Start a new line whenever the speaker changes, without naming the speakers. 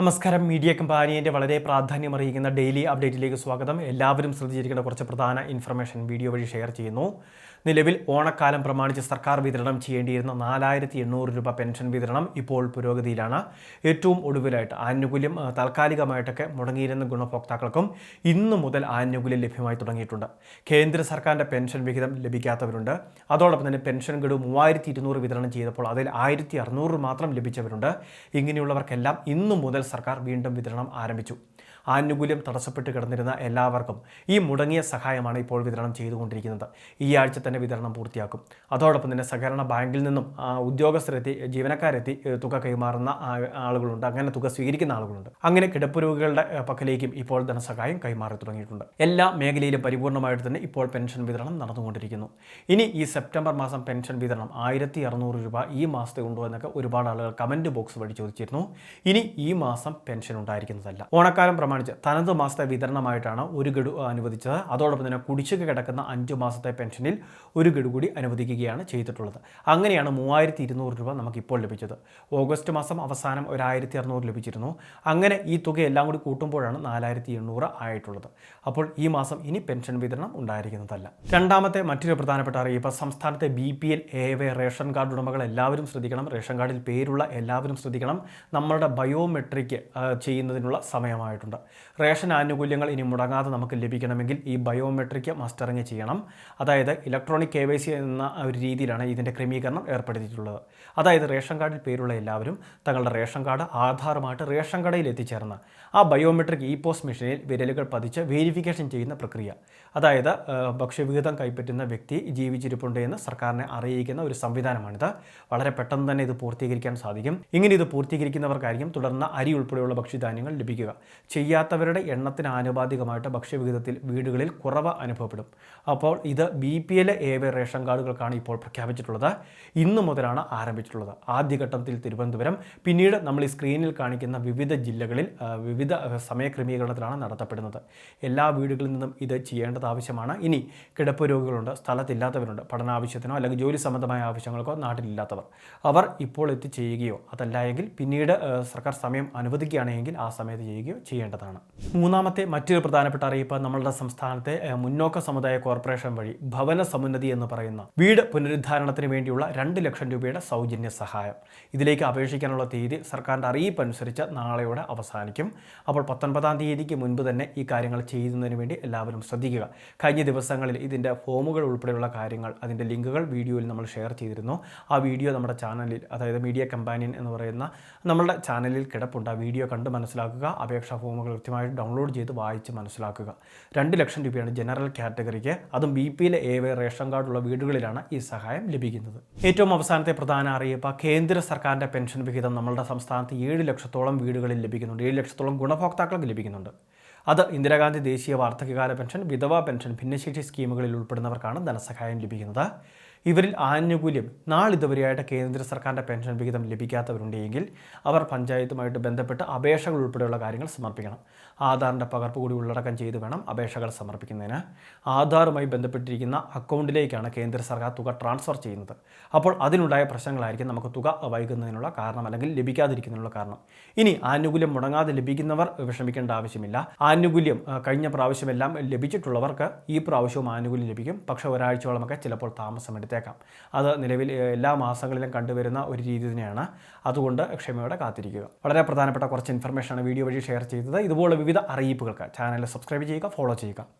നമസ്കാരം. മീഡിയ കമ്പാനിയന്റെ വളരെ പ്രാധാന്യം അറിയിക്കുന്ന ഡെയിലി അപ്ഡേറ്റിലേക്ക് സ്വാഗതം. എല്ലാവരും ശ്രദ്ധിച്ചിരിക്കുന്ന കുറച്ച് പ്രധാന ഇൻഫർമേഷൻ വീഡിയോ വഴി ഷെയർ ചെയ്യുന്നു. നിലവിൽ ഓണക്കാലം പ്രമാണിച്ച് സർക്കാർ വിതരണം ചെയ്യേണ്ടിയിരുന്ന നാലായിരത്തി എണ്ണൂറ് രൂപ പെൻഷൻ വിതരണം ഇപ്പോൾ പുരോഗതിയിലാണ്. ഏറ്റവും ഒടുവിലായിട്ട് ആനുകൂല്യം താൽക്കാലികമായിട്ടൊക്കെ മുടങ്ങിയിരുന്ന ഗുണഭോക്താക്കൾക്കും ഇന്നു മുതൽ ആനുകൂല്യം ലഭ്യമായി തുടങ്ങിയിട്ടുണ്ട്. കേന്ദ്ര സർക്കാരിന്റെ പെൻഷൻ വിഹിതം ലഭിക്കാത്തവരുണ്ട്. അതോടൊപ്പം തന്നെ പെൻഷൻ ഗഡു മൂവായിരത്തി ഇരുന്നൂറ് വിതരണം ചെയ്തപ്പോൾ അതിൽ ആയിരത്തി അറുന്നൂറ് മാത്രം ലഭിച്ചവരുണ്ട്. ഇങ്ങനെയുള്ളവർക്കെല്ലാം ഇന്നു മുതൽ സർക്കാർ വീണ്ടും വിതരണം ആരംഭിച്ചു ആനുകൂല്യം തടസ്സപ്പെട്ട് കിടന്നിരുന്ന എല്ലാവർക്കും ഈ മുടങ്ങിയ സഹായമാണ് ഇപ്പോൾ വിതരണം ചെയ്തുകൊണ്ടിരിക്കുന്നത്. ഈ ആഴ്ച തന്നെ വിതരണം പൂർത്തിയാക്കും. അതോടൊപ്പം തന്നെ സഹകരണ ബാങ്കിൽ നിന്നും ഉദ്യോഗസ്ഥരെത്തി ജീവനക്കാരെത്തി തുക കൈമാറുന്ന ആളുകളുണ്ട്. അങ്ങനെ തുക സ്വീകരിക്കുന്ന ആളുകളുണ്ട്. അങ്ങനെ കിടപ്പ് രോഗികളുടെ പക്കലേക്കും ഇപ്പോൾ ധനസഹായം കൈമാറി തുടങ്ങിയിട്ടുണ്ട്. എല്ലാ മേഖലയിലും പരിപൂർണമായിട്ട് തന്നെ ഇപ്പോൾ പെൻഷൻ വിതരണം നടന്നുകൊണ്ടിരിക്കുന്നു. ഇനി ഈ സെപ്റ്റംബർ മാസം പെൻഷൻ വിതരണം ആയിരത്തി അറുന്നൂറ് രൂപ ഈ മാസത്തെ ഉണ്ടോ എന്നൊക്കെ ഒരുപാട് ആളുകൾ കമന്റ് ബോക്സ് വഴി ചോദിച്ചിരുന്നു. ഇനി ഈ മാസം പെൻഷൻ ഉണ്ടായിരിക്കുന്നതല്ല. ഓണക്കാലം പ്രമാണിച്ച് തനത് മാസത്തെ വിതരണമായിട്ടാണ് ഒരു ഗഡു അനുവദിച്ചത്. അതോടൊപ്പം തന്നെ കുടിശ്ശിക കിടക്കുന്ന അഞ്ച് മാസത്തെ പെൻഷനിൽ ഒരു ഗഡു കൂടി അനുവദിക്കുകയാണ് ചെയ്തിട്ടുള്ളത്. അങ്ങനെയാണ് മൂവായിരത്തി ഇരുന്നൂറ് രൂപ നമുക്കിപ്പോൾ ലഭിച്ചത്. ഓഗസ്റ്റ് മാസം അവസാനം ഒരായിരത്തി അറുന്നൂറ് ലഭിച്ചിരുന്നു. അങ്ങനെ ഈ തുക എല്ലാം കൂടി കൂട്ടുമ്പോഴാണ് നാലായിരത്തി എണ്ണൂറ് ആയിട്ടുള്ളത്. അപ്പോൾ ഈ മാസം ഇനി പെൻഷൻ വിതരണം ഉണ്ടായിരിക്കുന്നതല്ല. രണ്ടാമത്തെ മറ്റൊരു പ്രധാനപ്പെട്ട അറിയിപ്പ് സംസ്ഥാനത്തെ B P L A Y ration card ഉടമകൾ എല്ലാവരും ശ്രദ്ധിക്കണം. റേഷൻ കാർഡിൽ പേരുള്ള എല്ലാവരും ശ്രദ്ധിക്കണം. നമ്മളുടെ ബയോമെട്രിക് ചെയ്യുന്നതിനുള്ള സമയമായിട്ടുണ്ട്. റേഷൻ ആനുകൂല്യങ്ങൾ ഇനി മുടങ്ങാതെ നമുക്ക് ലഭിക്കണമെങ്കിൽ ഈ ബയോമെട്രിക് മസ്റ്ററിങ് ചെയ്യണം. അതായത് ഇലക്ട്രോണിക് കെ എന്ന ഒരു രീതിയിലാണ് ഇതിന്റെ ക്രമീകരണം ഏർപ്പെടുത്തിയിട്ടുള്ളത്. അതായത് റേഷൻ കാർഡിൽ പേരുള്ള എല്ലാവരും തങ്ങളുടെ റേഷൻ കാർഡ് ആധാറുമായിട്ട് റേഷൻ കടയിൽ എത്തിച്ചേർന്ന് ആ ബയോമെട്രിക് ഇ പോസ്റ്റ് മെഷീനിൽ വിരലുകൾ പതിച്ച് വെരിഫിക്കേഷൻ ചെയ്യുന്ന പ്രക്രിയ. അതായത് ഭക്ഷ്യവിഹിതം കൈപ്പറ്റുന്ന വ്യക്തി ജീവിച്ചിരിപ്പുണ്ട് എന്ന് സർക്കാരിനെ അറിയിക്കുന്ന ഒരു സംവിധാനമാണിത്. വളരെ പെട്ടെന്ന് തന്നെ ഇത് പൂർത്തീകരിക്കാൻ സാധിക്കും. ഇങ്ങനെ ഇത് പൂർത്തീകരിക്കുന്നവർക്കായിരിക്കും തുടർന്ന് അരി ഉൾപ്പെടെയുള്ള ഭക്ഷ്യധാന്യങ്ങൾ ലഭിക്കുക. ചെയ്യാത്തവരുടെ എണ്ണത്തിന് ആനുപാതികമായിട്ട് ഭക്ഷ്യവിഹിതത്തിൽ വീടുകളിൽ കുറവ് അനുഭവപ്പെടും. അപ്പോൾ ഇത് B P L A Y ration കാർഡുകൾക്കാണ് ഇപ്പോൾ പ്രഖ്യാപിച്ചിട്ടുള്ളത്. ഇന്ന് മുതലാണ് ആരംഭിച്ചിട്ടുള്ളത്. ആദ്യഘട്ടത്തിൽ തിരുവനന്തപുരം പിന്നീട് നമ്മൾ ഈ സ്ക്രീനിൽ കാണിക്കുന്ന വിവിധ ജില്ലകളിൽ വിവിധ സമയക്രമീകരണത്തിലാണ് നടത്തപ്പെടുന്നത്. എല്ലാ വീടുകളിൽ നിന്നും ഇത് ചെയ്യേണ്ടത് ആവശ്യമാണ്. ഇനി കിടപ്പ് രോഗികളുണ്ട് സ്ഥലത്തില്ലാത്തവരുണ്ട് പഠനാവശ്യത്തിനോ അല്ലെങ്കിൽ ജോലി സംബന്ധമായ ആവശ്യങ്ങൾക്കോ നാട്ടിലില്ലാത്തവർ. അവർ ഇപ്പോൾ എത്തി ചെയ്യുകയോ അതല്ല പിന്നീട് സർക്കാർ സമയം അനുവദിക്കുകയാണെങ്കിൽ ആ സമയത്ത് ചെയ്യുകയോ ചെയ്യേണ്ടതാണ് മൂന്നാമത്തെ മറ്റൊരു പ്രധാനപ്പെട്ട അറിയിപ്പ് നമ്മളുടെ സംസ്ഥാനത്തെ മുന്നോക്ക സമുദായ കോർപ്പറേഷൻ വഴി ഭവന സമുന്നതി എന്ന് പറയുന്ന വീട് പുനരുദ്ധാരണത്തിന് വേണ്ടിയുള്ള രണ്ട് ലക്ഷം രൂപയുടെ സൗജന്യ സഹായം. ഇതിലേക്ക് അപേക്ഷിക്കാനുള്ള തീയതി സർക്കാരിന്റെ അറിയിപ്പ് അനുസരിച്ച് നാളെയോടെ അവസാനിക്കും. അപ്പോൾ പത്തൊൻപതാം തീയതിക്ക് മുൻപ് തന്നെ ഈ കാര്യങ്ങൾ ചെയ്യുന്നതിന് വേണ്ടി എല്ലാവരും ശ്രദ്ധിക്കുക. കഴിഞ്ഞ ദിവസങ്ങളിൽ ഇതിന്റെ ഫോമുകൾ ഉൾപ്പെടെയുള്ള കാര്യങ്ങൾ അതിന്റെ ലിങ്കുകൾ വീഡിയോയിൽ നമ്മൾ ഷെയർ ചെയ്തിരുന്നു. ആ വീഡിയോ നമ്മുടെ ചാനലിൽ അതായത് മീഡിയ കമ്പാനിയൻ എന്ന് പറയുന്ന നമ്മളുടെ ചാനലിൽ കിടപ്പുണ്ട്. ആ വീഡിയോ കണ്ട് മനസ്സിലാക്കുക. അപേക്ഷാ ഫോമുകൾ കൃത്യമായിട്ട് ഡൗൺലോഡ് ചെയ്ത് വായിച്ച് മനസ്സിലാക്കുക. രണ്ട് ലക്ഷം രൂപയാണ് ജനറൽ കാറ്റഗറിക്ക് അതും ബി പിയിലെ എ വൈ റേഷൻ കാർഡുള്ള വീടുകളിലാണ് ഈ സഹായം ലഭിക്കുന്നത്. ഏറ്റവും അവസാനത്തെ പ്രധാന അറിയിപ്പ് കേന്ദ്ര സർക്കാരിന്റെ പെൻഷൻ വിഹിതം നമ്മളുടെ സംസ്ഥാനത്ത് ഏഴ് ലക്ഷത്തോളം വീടുകളിൽ ലഭിക്കുന്നുണ്ട്. ഏഴ് ലക്ഷത്തോളം ഗുണഭോക്താക്കൾക്ക് ലഭിക്കുന്നുണ്ട്. അത് ഇന്ദിരാഗാന്ധി ദേശീയ വാർദ്ധക്യകാല പെൻഷൻ വിധവാ പെൻഷൻ ഭിന്നശേഷി സ്കീമുകളിൽ ഉൾപ്പെടുന്നവർക്കാണ് ധനസഹായം ലഭിക്കുന്നത്. ഇവരിൽ ആനുകൂല്യം നാളിതുവരെയായിട്ട് കേന്ദ്ര സർക്കാരിന്റെ പെൻഷൻ വിഹിതം ലഭിക്കാത്തവരുണ്ടെങ്കിൽ അവർ പഞ്ചായത്തുമായിട്ട് ബന്ധപ്പെട്ട് അപേക്ഷകൾ ഉൾപ്പെടെയുള്ള കാര്യങ്ങൾ സമർപ്പിക്കണം. ആധാറിന്റെ പകർപ്പ് കൂടി ഉള്ളടക്കം ചെയ്ത് വേണം അപേക്ഷകൾ സമർപ്പിക്കുന്നതിന്. ആധാറുമായി ബന്ധപ്പെട്ടിരിക്കുന്ന അക്കൗണ്ടിലേക്കാണ് കേന്ദ്ര സർക്കാർ തുക ട്രാൻസ്ഫർ ചെയ്യുന്നത്. അപ്പോൾ അതിനുണ്ടായ പ്രശ്നങ്ങളായിരിക്കും നമുക്ക് തുക വൈകുന്നതിനുള്ള കാരണം അല്ലെങ്കിൽ ലഭിക്കാതിരിക്കുന്നതിനുള്ള കാരണം. ഇനി ആനുകൂല്യം മുടങ്ങാതെ ലഭിക്കുന്നവർ വിഷമിക്കേണ്ട ആവശ്യമില്ല. ആനുകൂല്യം കഴിഞ്ഞ പ്രാവശ്യമെല്ലാം ലഭിച്ചിട്ടുള്ളവർക്ക് ഈ പ്രാവശ്യവും ആനുകൂല്യം ലഭിക്കും. പക്ഷേ ഒരാഴ്ചയോളമൊക്കെ ചിലപ്പോൾ താമസം എടുത്തേക്കാം. അത് നിലവിൽ എല്ലാ മാസങ്ങളിലും കണ്ടുവരുന്ന ഒരു രീതി തന്നെയാണ്. അതുകൊണ്ട് ക്ഷമയോടെ കാത്തിരിക്കുക. വളരെ പ്രധാനപ്പെട്ട കുറച്ച് ഇൻഫർമേഷനാണ് വീഡിയോ വഴി ഷെയർ ചെയ്തത്. ഇതുപോലെ വിവിധ അറിയിപ്പുകൾക്ക് ചാനൽ സബ്സ്ക്രൈബ് ചെയ്യുക ഫോളോ ചെയ്യുക.